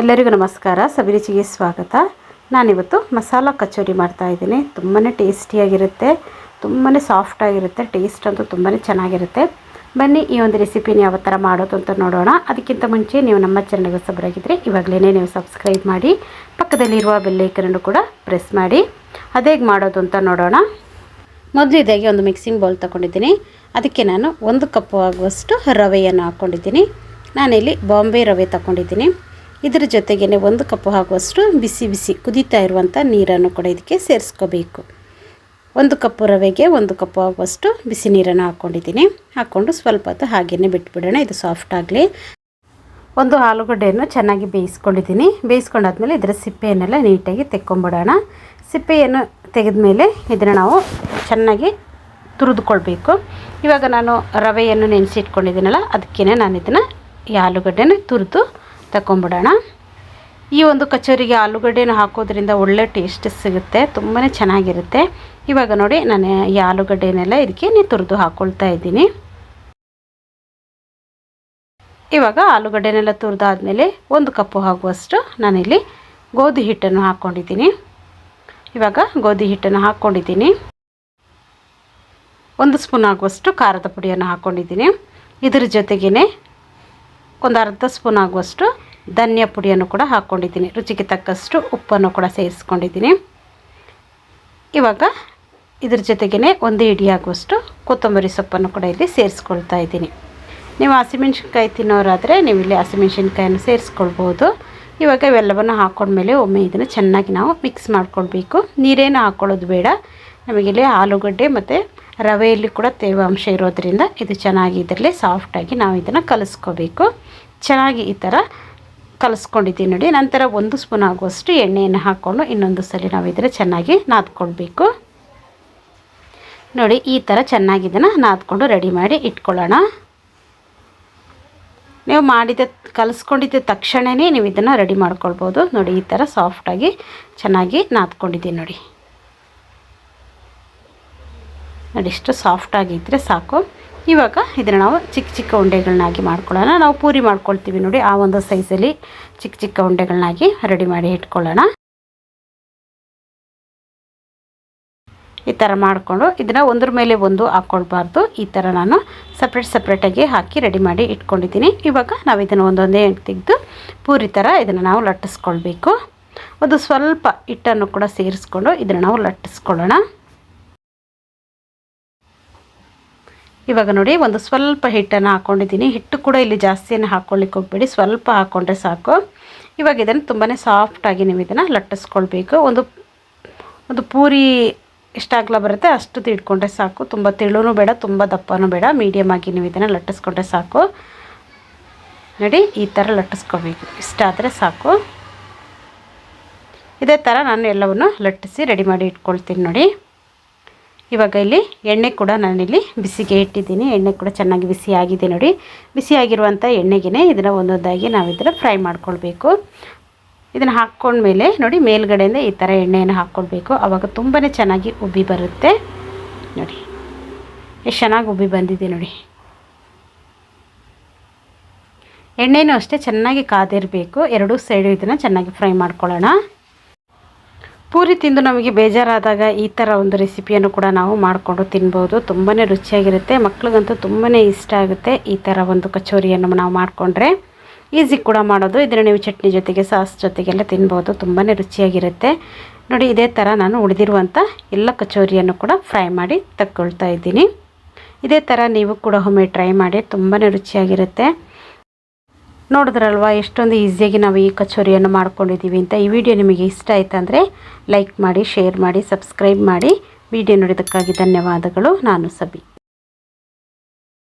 ಎಲ್ಲರಿಗೂ ನಮಸ್ಕಾರ. ಸಬಿರುಚಿಗೆ ಸ್ವಾಗತ. ನಾನಿವತ್ತು ಮಸಾಲ ಕಚೋರಿ ಮಾಡ್ತಾಯಿದ್ದೀನಿ ತುಂಬಾ ಟೇಸ್ಟಿಯಾಗಿರುತ್ತೆ. ತುಂಬಾ ಸಾಫ್ಟಾಗಿರುತ್ತೆ ಟೇಸ್ಟ್ ಅಂತೂ ತುಂಬಾ ಚೆನ್ನಾಗಿರುತ್ತೆ. ಬನ್ನಿ ಈ ಒಂದು ರೆಸಿಪಿನ ಯಾವ ಥರ ಮಾಡೋದು ಅಂತ ನೋಡೋಣ. ಅದಕ್ಕಿಂತ ಮುಂಚೆ ನೀವು ನಮ್ಮ ಚಾನಲ್ಗೆ ಹೊಸಬರಾಗಿದ್ದರೆ ಇವಾಗಲೇ ನೀವು ಸಬ್ಸ್ಕ್ರೈಬ್ ಮಾಡಿ, ಪಕ್ಕದಲ್ಲಿರುವ ಬೆಲ್ಲೈಕನನ್ನು ಕೂಡ ಪ್ರೆಸ್ ಮಾಡಿ. ಅದೇಗೆ ಮಾಡೋದು ಅಂತ ನೋಡೋಣ. ಮೊದಲಿದಾಗಿ ಒಂದು ಮಿಕ್ಸಿಂಗ್ ಬೌಲ್ ತೊಗೊಂಡಿದ್ದೀನಿ. ಅದಕ್ಕೆ ನಾನು ಒಂದು ಕಪ್ಪು ಆಗುವಷ್ಟು ರವೆಯನ್ನು ಹಾಕ್ಕೊಂಡಿದ್ದೀನಿ ನಾನಿಲ್ಲಿ ಬಾಂಬೆ ರವೆ ತಗೊಂಡಿದ್ದೀನಿ. ಇದರ ಜೊತೆಗೇ ಒಂದು ಕಪ್ಪು ಹಾಕುವಷ್ಟು ಬಿಸಿ ಬಿಸಿ ಕುದೀತಾ ಇರುವಂಥ ನೀರನ್ನು ಕೂಡ ಇದಕ್ಕೆ ಸೇರಿಸ್ಕೋಬೇಕು. ಒಂದು ಕಪ್ಪು ರವೆಗೆ ಒಂದು ಕಪ್ಪು ಆಗುವಷ್ಟು ಬಿಸಿ ನೀರನ್ನು ಹಾಕ್ಕೊಂಡಿದ್ದೀನಿ ಹಾಕ್ಕೊಂಡು ಸ್ವಲ್ಪ ಹೊತ್ತು ಹಾಗೆಯೇ ಬಿಟ್ಬಿಡೋಣ. ಇದು ಸಾಫ್ಟ್ ಆಗಲಿ. ಒಂದು ಆಲೂಗಡ್ಡೆಯನ್ನು ಚೆನ್ನಾಗಿ ಬೇಯಿಸ್ಕೊಂಡಿದ್ದೀನಿ. ಬೇಯಿಸ್ಕೊಂಡಾದ್ಮೇಲೆ ಇದರ ಸಿಪ್ಪೆಯನ್ನೆಲ್ಲ ನೀಟಾಗಿ ತೆಕ್ಕೊಂಬಿಡೋಣ. ಸಿಪ್ಪೆಯನ್ನು ತೆಗೆದ್ಮೇಲೆ ಇದನ್ನು ನಾವು ಚೆನ್ನಾಗಿ ತುರಿದುಕೊಳ್ಬೇಕು. ಇವಾಗ ನಾನು ರವೆಯನ್ನು ನೆನೆಸಿಟ್ಕೊಂಡಿದ್ದೀನಲ್ಲ ಅದಕ್ಕೇ ನಾನು ಇದನ್ನು ಈ ಆಲೂಗಡ್ಡೆನ ತುರಿದು ತಗೊಂಬಿಡೋಣ ಈ ಒಂದು ಕಚೋರಿಗೆ ಆಲೂಗಡ್ಡೆನ ಹಾಕೋದ್ರಿಂದ ಒಳ್ಳೆ ಟೇಸ್ಟ್ ಸಿಗುತ್ತೆ ತುಂಬಾ ಚೆನ್ನಾಗಿರುತ್ತೆ. ಇವಾಗ ನೋಡಿ, ನಾನು ಈ ಆಲೂಗಡ್ಡೆನೆಲ್ಲ ಇದಕ್ಕೆ ನೀ ತುರಿದು ಹಾಕ್ಕೊಳ್ತಾ ಇದ್ದೀನಿ. ಇವಾಗ ಆಲೂಗಡ್ಡೆನೆಲ್ಲ ತುರಿದಾದ್ಮೇಲೆ ಒಂದು ಕಪ್ಪು ಆಗುವಷ್ಟು ನಾನಿಲ್ಲಿ ಗೋಧಿ ಹಿಟ್ಟನ್ನು ಹಾಕ್ಕೊಂಡಿದ್ದೀನಿ ಇವಾಗ ಗೋಧಿ ಹಿಟ್ಟನ್ನು ಹಾಕ್ಕೊಂಡಿದ್ದೀನಿ ಒಂದು ಸ್ಪೂನ್ ಆಗುವಷ್ಟು ಖಾರದ ಪುಡಿಯನ್ನು ಹಾಕ್ಕೊಂಡಿದ್ದೀನಿ ಇದರ ಜೊತೆಗೇ ಒಂದು ಅರ್ಧ ಸ್ಪೂನ್ ಆಗುವಷ್ಟು ಧನಿಯಾ ಪುಡಿಯನ್ನು ಕೂಡ ಹಾಕ್ಕೊಂಡಿದ್ದೀನಿ ರುಚಿಗೆ ತಕ್ಕಷ್ಟು ಉಪ್ಪನ್ನು ಕೂಡ ಸೇರಿಸ್ಕೊಂಡಿದ್ದೀನಿ. ಇವಾಗ ಇದ್ರ ಜೊತೆಗೇ ಒಂದು ಹಿಡಿಯಾಗುವಷ್ಟು ಕೊತ್ತಂಬರಿ ಸೊಪ್ಪನ್ನು ಕೂಡ ಇಲ್ಲಿ ಸೇರಿಸ್ಕೊಳ್ತಾ ಇದ್ದೀನಿ. ನೀವು ಹಸಿಮೆಣ್ಸಿನ್ಕಾಯಿ ತಿನ್ನೋರಾದರೆ ನೀವು ಇಲ್ಲಿ ಹಸಿಮೆಣ್ಸಿನ್ಕಾಯನ್ನು ಸೇರಿಸ್ಕೊಳ್ಬೋದು. ಇವಾಗ ಇವೆಲ್ಲವನ್ನು ಹಾಕ್ಕೊಂಡ್ಮೇಲೆ ಒಮ್ಮೆ ಇದನ್ನು ಚೆನ್ನಾಗಿ ನಾವು ಮಿಕ್ಸ್ ಮಾಡ್ಕೊಳ್ಬೇಕು. ನೀರೇನು ಹಾಕ್ಕೊಳ್ಳೋದು ಬೇಡ. ನಮಗಿಲ್ಲಿ ಆಲೂಗಡ್ಡೆ ಮತ್ತು ರವೆಯಲ್ಲಿ ಕೂಡ ತೇವಾಂಶ ಇರೋದರಿಂದ ಇದು ಚೆನ್ನಾಗಿ ಇದರಲ್ಲಿ ಸಾಫ್ಟಾಗಿ ನಾವು ಇದನ್ನು ಕಲಿಸ್ಕೋಬೇಕು. ಚೆನ್ನಾಗಿ ಈ ಥರ ಕಲಿಸ್ಕೊಂಡಿದ್ದೀನಿ ನೋಡಿ. ನಂತರ ಒಂದು ಸ್ಪೂನ್ ಆಗುವಷ್ಟು ಎಣ್ಣೆಯನ್ನು ಹಾಕ್ಕೊಂಡು ಇನ್ನೊಂದು ಸಲ ನಾವು ಇದರ ಚೆನ್ನಾಗಿ ನಾದ್ಕೊಳ್ಬೇಕು. ನೋಡಿ, ಈ ಥರ ಚೆನ್ನಾಗಿ ಇದನ್ನು ನಾದ್ಕೊಂಡು ರೆಡಿ ಮಾಡಿ ಇಟ್ಕೊಳ್ಳೋಣ. ನೀವು ಮಾಡಿದ, ಕಲಿಸ್ಕೊಂಡಿದ್ದ ತಕ್ಷಣವೇ ನೀವು ಇದನ್ನು ರೆಡಿ ಮಾಡ್ಕೊಳ್ಬೋದು. ನೋಡಿ, ಈ ಥರ ಸಾಫ್ಟಾಗಿ ಚೆನ್ನಾಗಿ ನಾದ್ಕೊಂಡಿದ್ದೀನಿ ನೋಡಿ. ನೋಡಿ, ಇಷ್ಟು ಸಾಫ್ಟಾಗಿದ್ದರೆ ಸಾಕು. ಇವಾಗ ಇದನ್ನು ನಾವು ಚಿಕ್ಕ ಚಿಕ್ಕ ಉಂಡೆಗಳನ್ನಾಗಿ ಮಾಡ್ಕೊಳ್ಳೋಣ. ನಾವು ಪೂರಿ ಮಾಡ್ಕೊಳ್ತೀವಿ ನೋಡಿ, ಆ ಒಂದು ಸೈಜಲ್ಲಿ ಚಿಕ್ಕ ಚಿಕ್ಕ ಉಂಡೆಗಳನ್ನಾಗಿ ರೆಡಿ ಮಾಡಿ ಇಟ್ಕೊಳ್ಳೋಣ. ಈ ಥರ ಮಾಡಿಕೊಂಡು ಇದನ್ನು ಒಂದ್ರ ಮೇಲೆ ಒಂದು ಹಾಕ್ಕೊಳ್ಬಾರ್ದು ಈ ಥರ ನಾನು ಸಪ್ರೇಟ್ ಸಪ್ರೇಟಾಗಿ ಹಾಕಿ ರೆಡಿ ಮಾಡಿ ಇಟ್ಕೊಂಡಿದ್ದೀನಿ. ಇವಾಗ ನಾವು ಇದನ್ನು ಒಂದೊಂದೇ ತೆಗೆದು ಪೂರಿ ಥರ ಇದನ್ನು ನಾವು ಲಟ್ಟಿಸ್ಕೊಳ್ಬೇಕು. ಒಂದು ಸ್ವಲ್ಪ ಹಿಟ್ಟನ್ನು ಕೂಡ ಸೇರಿಸ್ಕೊಂಡು ಇದನ್ನು ನಾವು ಲಟ್ಟಿಸ್ಕೊಳ್ಳೋಣ. ಇವಾಗ ನೋಡಿ, ಒಂದು ಸ್ವಲ್ಪ ಹಿಟ್ಟನ್ನು ಹಾಕ್ಕೊಂಡಿದ್ದೀನಿ ಹಿಟ್ಟು ಕೂಡ ಇಲ್ಲಿ ಜಾಸ್ತಿಯನ್ನು ಹಾಕ್ಕೊಳ್ಳಿಕ್ಕೆ ಹೋಗ್ಬೇಡಿ. ಸ್ವಲ್ಪ ಹಾಕ್ಕೊಂಡ್ರೆ ಸಾಕು. ಇವಾಗ ಇದನ್ನು ತುಂಬಾ ಸಾಫ್ಟಾಗಿ ನೀವು ಇದನ್ನು ಲಟ್ಟಿಸ್ಕೊಳ್ಬೇಕು. ಒಂದು ಒಂದು ಪೂರಿ ಎಷ್ಟಾಗಲ ಬರುತ್ತೆ ಅಷ್ಟು ತಿಡ್ಕೊಂಡ್ರೆ ಸಾಕು. ತುಂಬ ತೆಳುನೂ ಬೇಡ, ತುಂಬ ದಪ್ಪನೂ ಬೇಡ. ಮೀಡಿಯಮ್ ಆಗಿ ನೀವು ಇದನ್ನು ಲಟ್ಟಿಸ್ಕೊಂಡ್ರೆ ಸಾಕು. ನೋಡಿ, ಈ ಥರ ಲಟ್ಟಿಸ್ಕೋಬೇಕು ಇಷ್ಟಾದರೆ ಸಾಕು. ಇದೇ ಥರ ನಾನು ಎಲ್ಲವನ್ನು ಲಟ್ಟಿಸಿ ರೆಡಿ ಮಾಡಿ ಇಟ್ಕೊಳ್ತೀನಿ ನೋಡಿ. ಇವಾಗ ಇಲ್ಲಿ ಎಣ್ಣೆ ಕೂಡ ನಾನಿಲ್ಲಿ ಬಿಸಿಗೆ ಇಟ್ಟಿದ್ದೀನಿ. ಎಣ್ಣೆ ಕೂಡ ಚೆನ್ನಾಗಿ ಬಿಸಿ ಆಗಿದೆ ನೋಡಿ. ಬಿಸಿಯಾಗಿರುವಂಥ ಎಣ್ಣೆಗೇ ಇದನ್ನು ಒಂದೊಂದಾಗಿ ನಾವು ಇದನ್ನು ಫ್ರೈ ಮಾಡ್ಕೊಳ್ಬೇಕು. ಇದನ್ನು ಹಾಕ್ಕೊಂಡ್ಮೇಲೆ ನೋಡಿ ಮೇಲ್ಗಡೆಯಿಂದ ಈ ಥರ ಎಣ್ಣೆಯನ್ನು ಹಾಕ್ಕೊಳ್ಬೇಕು. ಆವಾಗ ತುಂಬಾ ಚೆನ್ನಾಗಿ ಉಬ್ಬಿ ಬರುತ್ತೆ. ನೋಡಿ. ಎಷ್ಟು ಚೆನ್ನಾಗಿ ಉಬ್ಬಿ ಬಂದಿದೆ ನೋಡಿ. ಎಣ್ಣೆನೂ ಅಷ್ಟೇ ಚೆನ್ನಾಗಿ ಕಾದಿರಬೇಕು. ಎರಡೂ ಸೈಡು ಇದನ್ನು ಚೆನ್ನಾಗಿ ಫ್ರೈ ಮಾಡ್ಕೊಳ್ಳೋಣ. ಪೂರಿ ತಿಂದು ನಮಗೆ ಬೇಜಾರಾದಾಗ ಈ ಥರ ಒಂದು ರೆಸಿಪಿಯನ್ನು ಕೂಡ ನಾವು ಮಾಡಿಕೊಂಡು ತಿನ್ಬೋದು. ತುಂಬಾ ರುಚಿಯಾಗಿರುತ್ತೆ. ಮಕ್ಳಿಗಂತೂ ತುಂಬಾ ಇಷ್ಟ ಆಗುತ್ತೆ ಈ ಥರ ಒಂದು ಕಚೋರಿಯನ್ನು ನಾವು ಮಾಡಿಕೊಂಡ್ರೆ. ಈಸಿ ಕೂಡ ಮಾಡೋದು. ಇದನ್ನು ನೀವು ಚಟ್ನಿ ಜೊತೆಗೆ, ಸಾಸ್ ಜೊತೆಗೆಲ್ಲ ತಿನ್ಬೋದು. ತುಂಬಾ ರುಚಿಯಾಗಿರುತ್ತೆ. ನೋಡಿ, ಇದೇ ಥರ ನಾನು ಉಳಿದಿರುವಂಥ ಎಲ್ಲ ಕಚೋರಿಯನ್ನು ಕೂಡ ಫ್ರೈ ಮಾಡಿ ತಕ್ಕೊಳ್ತಾ ಇದ್ದೀನಿ. ಇದೇ ಥರ ನೀವು ಕೂಡ ಒಮ್ಮೆ ಟ್ರೈ ಮಾಡಿ. ತುಂಬಾ ರುಚಿಯಾಗಿರುತ್ತೆ. ನೋಡಿದ್ರಲ್ವ, ಎಷ್ಟೊಂದು ಈಸಿಯಾಗಿ ನಾವು ಈ ಕಚೋರಿಯನ್ನು ಮಾಡ್ಕೊಂಡಿದ್ದೀವಿ ಅಂತ. ಈ ವಿಡಿಯೋ ನಿಮಗೆ ಇಷ್ಟ ಆಯ್ತಂದರೆ ಲೈಕ್ ಮಾಡಿ, ಶೇರ್ ಮಾಡಿ, ಸಬ್ಸ್ಕ್ರೈಬ್ ಮಾಡಿ. ವಿಡಿಯೋ ನೋಡಿದ್ದಕ್ಕಾಗಿ ಧನ್ಯವಾದಗಳು. ನಾನು ಸಬಿ.